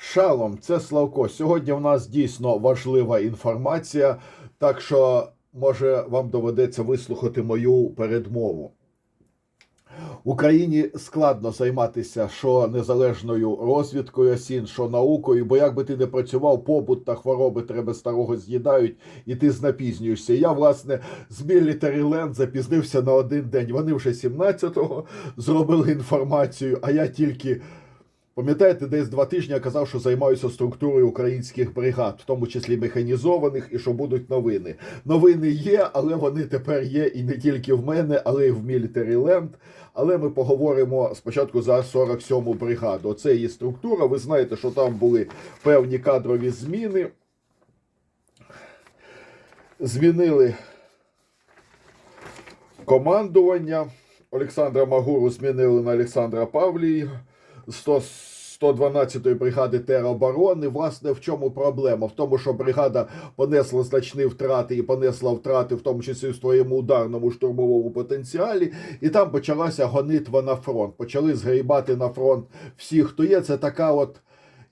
Шалом, це Славко. Сьогодні в нас дійсно важлива інформація, так що може вам доведеться вислухати мою передмову. Україні складно займатися що незалежною розвідкою осін, що наукою, бо як би ти не працював, побут та хвороби треба старого з'їдають, і ти знапізнюєшся. Я, власне, з Military Land запізнився на один день. Вони вже 17-го зробили інформацію, а я тільки. Пам'ятаєте, десь два тижні я казав, що займаюся структурою українських бригад, в тому числі механізованих, і що будуть новини. Новини є, але вони тепер є і не тільки в мене, але й в Military Land. Але ми поговоримо спочатку за 47-му бригаду. Оце її структура. Ви знаєте, що там були певні кадрові зміни. Змінили командування. Олександра Магуру змінили на Олександра Павлія. 100 112-ї бригади тероборони. Власне, в чому проблема? В тому, що бригада понесла значні втрати і понесла втрати, в тому числі в своєму ударному штурмовому потенціалі, і там почалася гонитва на фронт. Почали згрібати на фронт всі, хто є. Це така от.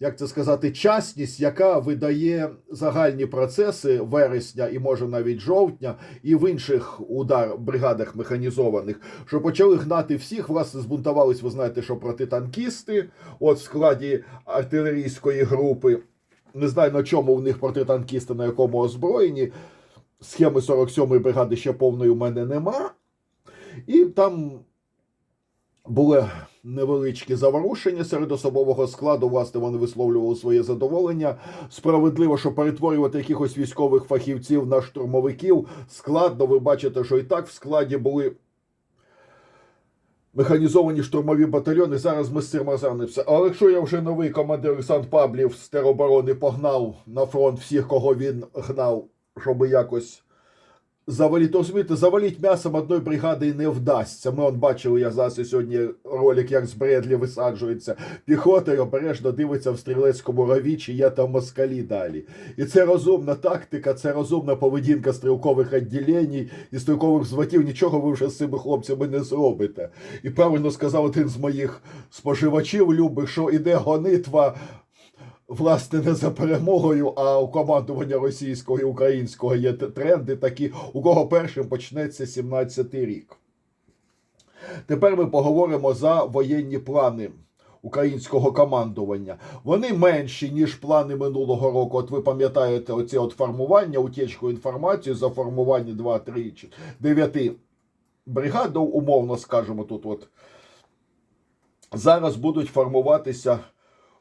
Як це сказати, частність, яка видає загальні процеси вересня і може навіть жовтня, і в інших удар бригадах механізованих, що почали гнати всіх. Власне, збунтувались, ви знаєте, що протитанкісти, от в складі артилерійської групи. Не знаю на чому в них протитанкісти, на якому озброєнні. Схеми 47-ї бригади ще повної в мене нема. І там були невеличкі заворушення серед особового складу. Власне, вони висловлювали своє задоволення. Справедливо, що перетворювати якихось військових фахівців на штурмовиків складно. Ви бачите, що і так в складі були. Механізовані штурмові батальйони. Зараз ми з цим розглянемося. Але якщо я вже новий командир Олександр Павлів з тероборони погнав на фронт всіх, кого він гнав, щоб якось завалити, то розумієте, завалити м'ясом одної бригади не вдасться. Ми от бачили, я зараз сьогодні ролик, як з Бредлі висаджується піхота і обережно дивиться в стрілецькому рові, чи є там москалі далі. І це розумна тактика, це розумна поведінка стрілкових відділень і стрілкових зватів. Нічого ви вже з цими хлопцями не зробите. І правильно сказав один з моїх споживачів, любих, що іде гонитва. Власне, не за перемогою, а у командування російського і українського є тренди такі, у кого першим почнеться 17-й рік. Тепер ми поговоримо за воєнні плани українського командування. Вони менші, ніж плани минулого року. От ви пам'ятаєте, оці от формування, утічку інформації за формування 2, 3, 9 бригад, умовно скажемо тут. от. Зараз будуть формуватися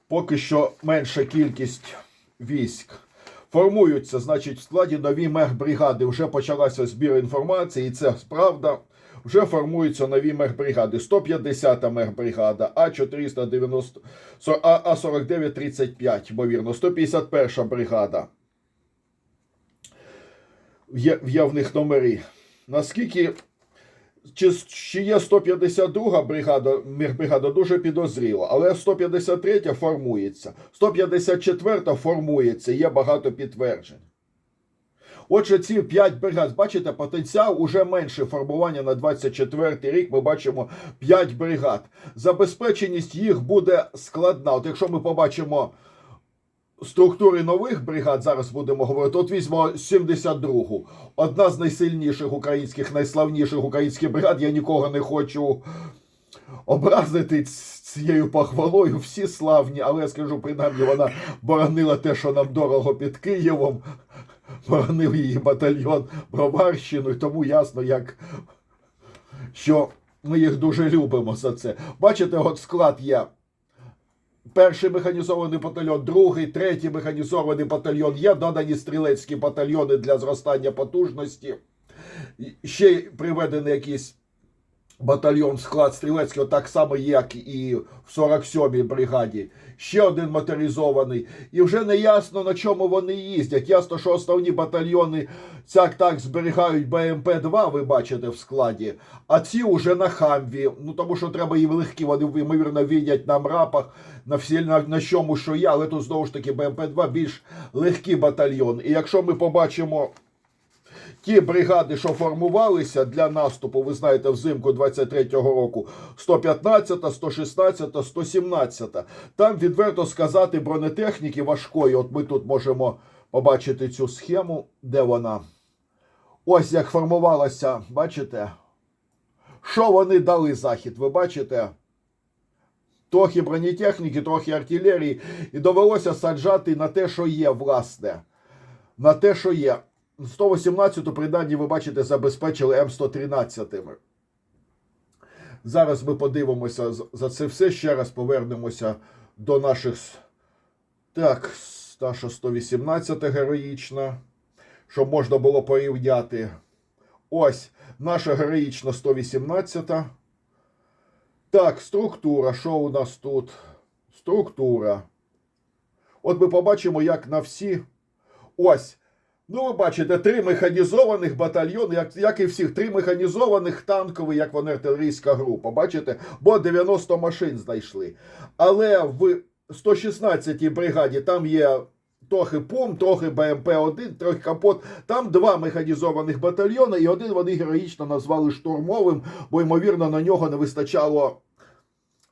поки що менша кількість військ. Формуються, значить, в складі нові мехбригади. Вже почалася збір інформації, і це правда. Вже формуються нові мехбригади. 150-та мехбригада, А490, А- А4935, ймовірно, 151-ша бригада. В них номери. Наскільки чи, чи є 152 бригада, мехбригада дуже підозріло, але 153 формується. 154 формується, є багато підтверджень. Отже, ці 5 бригад, бачите, потенціал уже менше формування на 24 рік. Ми бачимо 5 бригад. Забезпеченість їх буде складна. От якщо ми побачимо структури нових бригад, зараз будемо говорити. От візьмо 72-гу. Одна з найсильніших українських, найславніших українських бригад. Я нікого не хочу образити цією похвалою. Всі славні, але я скажу, принаймні вона боронила те, що нам дорого під Києвом. Боронив її батальйон Броварщину, і тому ясно, як що ми їх дуже любимо за це. Бачите, от склад є. Перший механізований батальйон, другий, третій механізований батальйон. Є додані стрілецькі батальйони для зростання потужності. Ще приведені якийсь батальйон склад стрілецького, так само, як і в 47-й бригаді. Ще один моторизований. І вже не ясно, на чому вони їздять. Ясно, що основні батальйони цяк так зберігають БМП-2, ви бачите в складі, а ці вже на хамві. Ну тому що треба їм легкі, вони ймовірно відять на мрапах, на всі на, на чому, що є, але тут знову ж таки БМП-2 більш легкий батальйон. І якщо ми побачимо ті бригади, що формувалися для наступу, ви знаєте, взимку 23-го року, 115, 116, 117. Там відверто сказати бронетехніки важкої. От ми тут можемо побачити цю схему, де вона. Ось як формувалася, бачите? Що вони дали захід? Ви бачите? Трохи бронетехніки, трохи артилерії, і довелося саджати на те, що є, власне. На те, що є. 118-ту принаймні, ви бачите, забезпечили М113. Зараз ми подивимося за це все. Ще раз повернемося до наших. Так, наша 118 героїчна, щоб можна було порівняти. Ось наша героїчна 118. Так, структура. Що у нас тут? Структура. От ми побачимо, як на всі. Ось. Ну, ви бачите, три механізованих батальйони, як, як і всіх, три механізованих танкові, як вони артилерійська група. Бачите? Бо 90 машин знайшли. Але в 116-й бригаді там є трохи ПУМ, трохи БМП-1, трохи капот. Там два механізованих батальйони, і один вони героїчно назвали штурмовим, бо, ймовірно, на нього не вистачало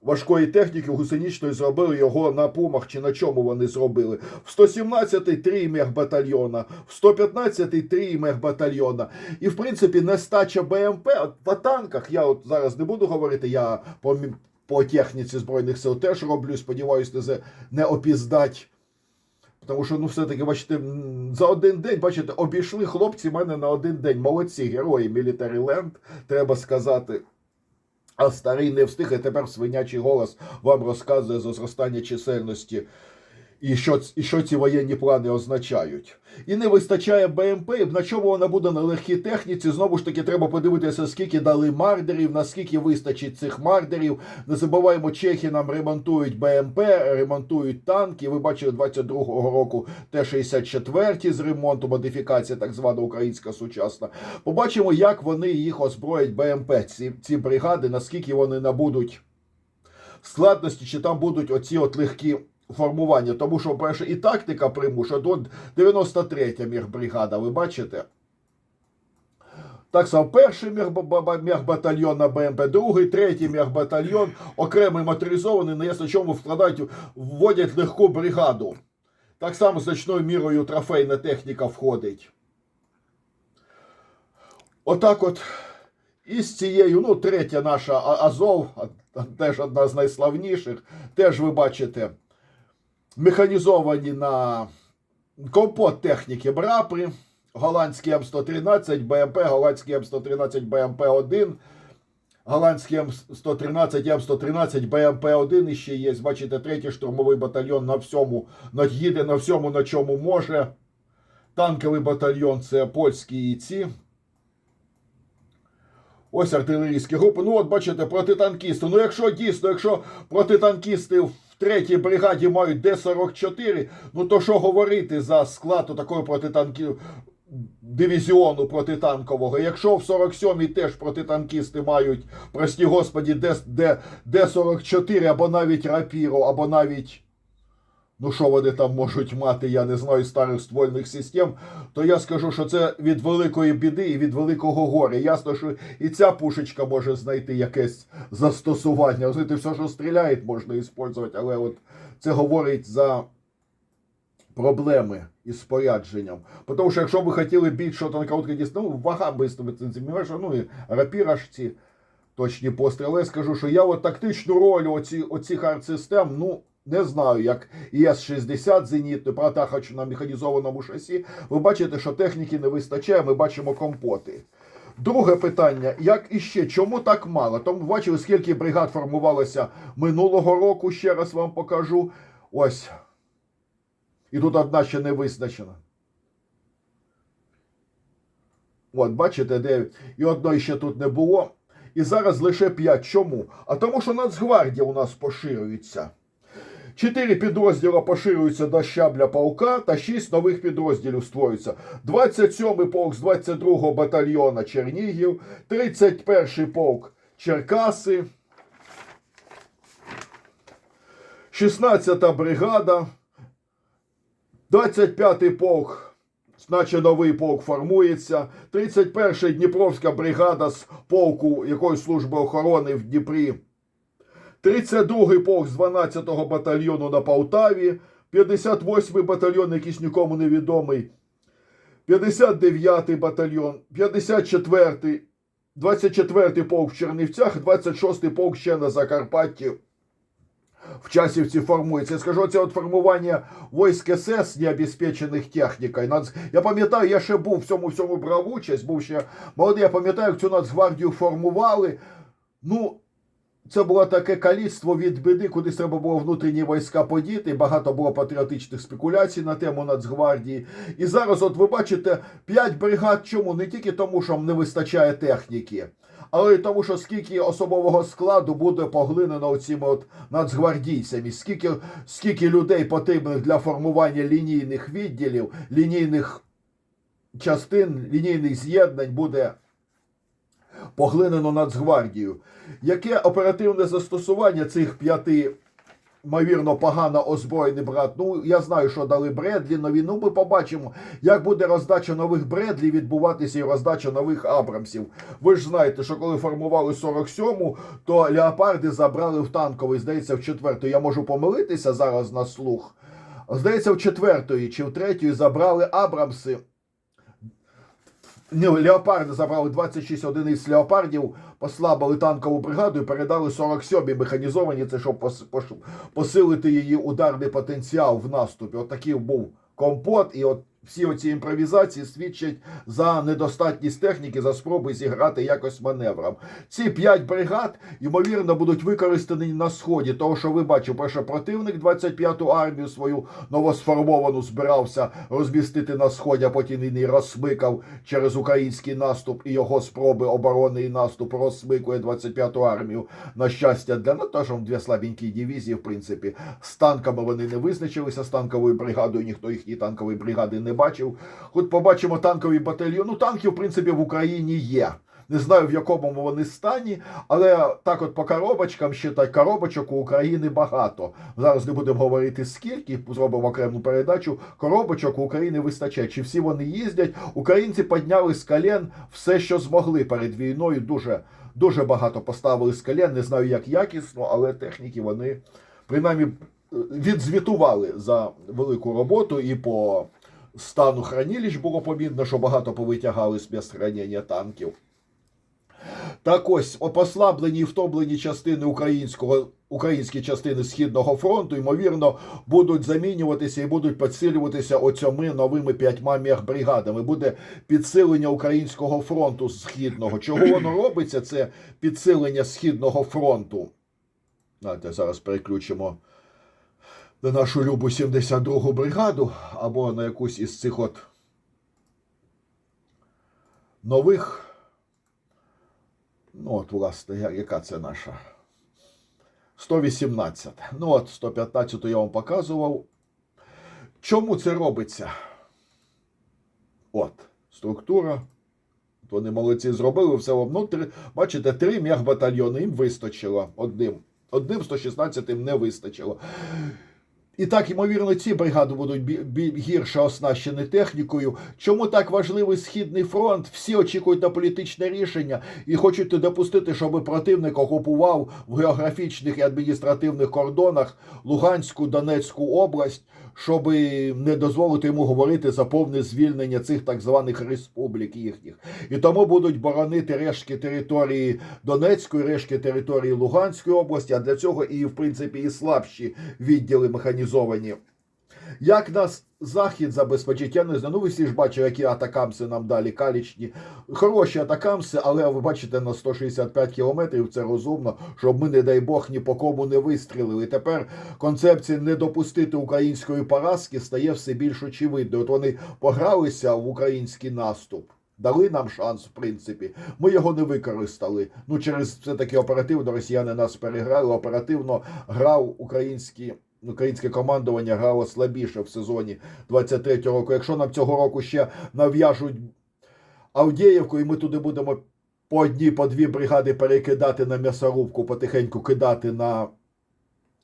важкої техніки гусеничної зробили його на пумах чи на чому вони зробили. В 117-й три мехбатальйона, в 115-й три мехбатальйона. І в принципі нестача БМП от по танках. Я от зараз не буду говорити, я по, по техніці Збройних сил теж роблю, сподіваюся, не, не опіздать. Тому що, ну, все-таки, бачите, за один день, бачите, обійшли хлопці мене на один день. Молодці, герої Land, треба сказати. А старий не встиг, і тепер свинячий голос вам розказує зростання чисельності і що, і що ці воєнні плани означають. І не вистачає БМП, на чому вона буде на легкій техніці. Знову ж таки, треба подивитися, скільки дали мардерів, наскільки вистачить цих мардерів. Не забуваємо, чехи нам ремонтують БМП, ремонтують танки. Ви бачили 22-го року Т-64 з ремонту, модифікація, так звана українська сучасна. Побачимо, як вони їх озброять БМП, ці, ці бригади, наскільки вони набудуть складності, чи там будуть оці от легкі формування. Тому що, перше, і тактика примуша до 93-я міхбригада, ви бачите? Так само перший мехбатальйон на БМП, другий, третій мехбатальйон, окремий моторизований, на ясно чому вкладають, вводять легку бригаду. Так само значною мірою трофейна техніка входить. Отак от. І з цією, ну, третя наша Азов, теж одна з найславніших, теж ви бачите, механізовані на компот техніки Брапри, голландський М113 БМП, голландський М113 БМП-1, голландський М113 М113 БМП-1 і ще є. Бачите, третій штурмовий батальйон на всьому, їде на всьому, на чому може. Танковий батальйон це польські і ці. Ось артилерійські групи. Ну, от бачите, протитанкісти. Ну, якщо дійсно, якщо протитанкісти в третій бригаді мають Д-44, ну то що говорити за склад такої протитанків дивізіону протитанкового? Якщо в 47-й теж протитанкісти мають, прості господі, Д, Д, Д-44 або навіть рапіру, або навіть. Ну, що вони там можуть мати, я не знаю, старих ствольних систем, то я скажу, що це від великої біди і від великого горя. Ясно, що і ця пушечка може знайти якесь застосування. Розумієте, все, що стріляє, можна використовувати, але от це говорить за проблеми із спорядженням. Тому що якщо ви хотіли більше на короткій дистанції, ну, вага бистро, ну і рапіра ж ці точні постріли. Я скажу, що я от тактичну роль оці, оцих артсистем, ну, не знаю, як ІС-60 зенітний, хоч на механізованому шасі. Ви бачите, що техніки не вистачає, ми бачимо компоти. Друге питання: як іще, чому так мало? Тому бачили, скільки бригад формувалося минулого року, ще раз вам покажу. Ось. І тут одна ще не визначена. От, бачите, 9. І одної ще тут не було. І зараз лише 5. Чому? А тому, що Нацгвардія у нас поширюється. Чотири підрозділи поширюються до щабля полка та шість нових підрозділів створюється. 27-й полк з 22-го батальйона Чернігів, 31-й полк Черкаси, 16-та бригада, 25-й полк наче новий полк формується. 31-й Дніпровська бригада з полку якоїсь служби охорони в Дніпрі. 32-й полк з 12-го батальйону на Полтаві. 58-й батальйон, якийсь нікому не відомий. 59-й батальйон, 54-й, 24-й полк в Чернівцях, 26-й полк ще на Закарпатті. В Часівці формується. Я скажу, це от формування військ СС необезпечених технікою. Нац... Я пам'ятаю, я ще був в цьому всьому брав участь, був ще молодий, я пам'ятаю, як цю Нацгвардію формували. Ну, це було таке каліцтво від біди, кудись треба було внутрішні війська подіти. Багато було патріотичних спекуляцій на тему Нацгвардії. І зараз, от ви бачите, 5 бригад чому? Не тільки тому, що не вистачає техніки, але й тому, що скільки особового складу буде поглинено цими от нацгвардійцями, скільки, скільки людей потрібних для формування лінійних відділів, лінійних частин, лінійних з'єднань буде поглинено Нацгвардію. Яке оперативне застосування цих п'яти, ймовірно, погано озброєних брат? Ну, я знаю, що дали Бредлі нові. Ну, ми побачимо, як буде роздача нових Бредлі відбуватися і роздача нових Абрамсів. Ви ж знаєте, що коли формували 47-му, то леопарди забрали в танковий, здається, в четверту. Я можу помилитися зараз на слух. Здається, в четвертої чи в третьої забрали Абрамси. Леопарди забрали 26 одиниць леопардів, послабили танкову бригаду і передали 47-й механізовані, це щоб пос- посилити її ударний потенціал в наступі. От був компот, і от всі оці імпровізації свідчать за недостатність техніки, за спроби зіграти якось маневром. Ці п'ять бригад, ймовірно, будуть використані на сході, того, що ви бачите, перше противник 25-ту армію свою новосформовану збирався розмістити на сході, а потім він і розсмикав через український наступ і його спроби оборони і наступ розсмикує 25-ту армію. На щастя, для ну, дві слабенькі дивізії, в принципі, з танками вони не визначилися, з танковою бригадою ніхто їхньої танкової бригади не бачив. Хоч побачимо танковий батальйон. Ну, танки, в принципі, в Україні є. Не знаю, в якому вони стані, але так от по коробочкам ще так коробочок у України багато. Зараз не будемо говорити скільки, зробимо окрему передачу. Коробочок у України вистачає. Чи всі вони їздять? Українці підняли з колен все, що змогли перед війною. Дуже, дуже багато поставили з колен. Не знаю, як якісно, але техніки вони принаймні відзвітували за велику роботу і по стану хранилищ було помітно, що багато повитягали з місць хранення танків. Так ось послаблені і втомлені частини українського українські частини Східного фронту, ймовірно, будуть замінюватися і будуть підсилюватися оцьоми новими п'ятьма мехбригадами. Буде підсилення українського фронту східного. Чого воно робиться? Це підсилення Східного фронту. Давайте зараз переключимо на нашу любу 72-гу бригаду або на якусь із цих от нових. Ну, от, власне, яка це наша? 118. Ну, от 115 я вам показував. Чому це робиться? От, структура. Вони молодці зробили все одно. Три, бачите, три м'яхбатальйони їм вистачило одним. Одним 116 не вистачило. І так, ймовірно, ці бригади будуть гірше оснащені технікою. Чому так важливий східний фронт? Всі очікують на політичне рішення і хочуть допустити, щоб противник окупував в географічних і адміністративних кордонах Луганську, Донецьку область, щоб не дозволити йому говорити за повне звільнення цих так званих республік їхніх. І тому будуть боронити рештки території Донецької, рештки території Луганської області, а для цього і, в принципі, і слабші відділи механізовані. Як нас захід забезпечить, я не знаю. Ну, ви всі ж бачили, які атакамси нам дали калічні. Хороші атакамси, але ви бачите, на 165 кілометрів це розумно, щоб ми, не дай Бог, ні по кому не вистрілили. Тепер концепція не допустити української поразки стає все більш очевидною. От вони погралися в український наступ. Дали нам шанс, в принципі. Ми його не використали. Ну, через все таки оперативно росіяни нас переграли. Оперативно грав український. Українське командування грало слабіше в сезоні 23-го року. Якщо нам цього року ще нав'яжуть Авдіївку, і ми туди будемо по одній, по дві бригади перекидати на м'ясорубку, потихеньку кидати на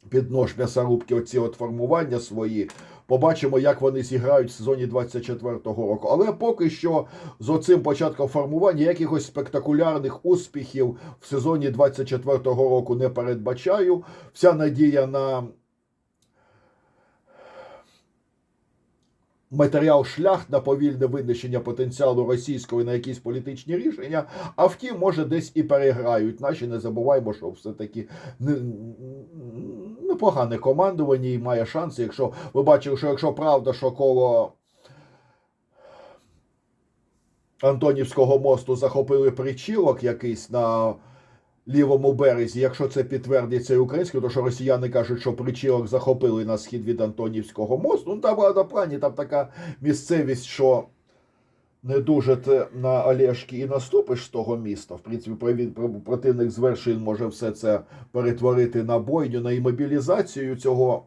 піднож м'ясорубки оці от формування свої, Побачимо, як вони зіграють в сезоні 24-го року. Але поки що з оцим початком формування якихось спектакулярних успіхів в сезоні 24-го року не передбачаю. Вся надія на матеріал шлях на повільне винищення потенціалу російського на якісь політичні рішення. А втім, може, десь і переграють. Наші не забуваємо, що все-таки непогане командування і має шанси. Якщо ви бачили, що якщо правда, що коло. Антонівського мосту захопили причілок якийсь на лівому березі. Якщо це підтвердиться і українською, то що росіяни кажуть, що причілок захопили на схід від Антонівського мосту. Ну там на плані там така місцевість, що не дуже ти на Олешки і наступиш з того міста. В принципі, про- противник з вершин може все це перетворити на бойню, на імобілізацію цього.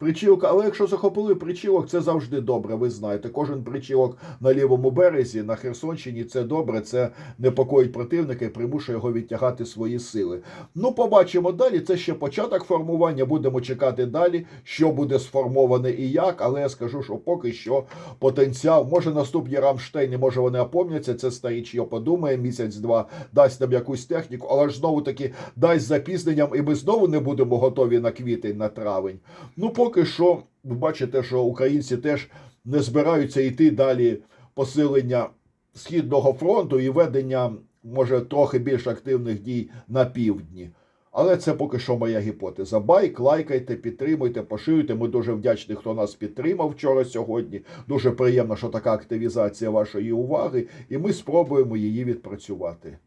Причілка, але якщо захопили причілок, це завжди добре. Ви знаєте, кожен причілок на лівому березі на Херсонщині це добре. Це непокоїть противника і примушує його відтягати свої сили. Ну, побачимо далі. Це ще початок формування. Будемо чекати далі, що буде сформоване і як. Але я скажу, що поки що потенціал. Може наступні Рамштейни, може вони опомняться. Це старіч його подумає місяць-два, дасть нам якусь техніку, але ж знову таки дасть запізненням, і ми знову не будемо готові на квітень, на травень. Ну, поки що, ви бачите, що українці теж не збираються йти далі посилення Східного фронту і ведення, може, трохи більш активних дій на півдні. Але це поки що моя гіпотеза. Байк, лайкайте, підтримуйте, поширюйте. Ми дуже вдячні, хто нас підтримав вчора сьогодні. Дуже приємно, що така активізація вашої уваги, і ми спробуємо її відпрацювати.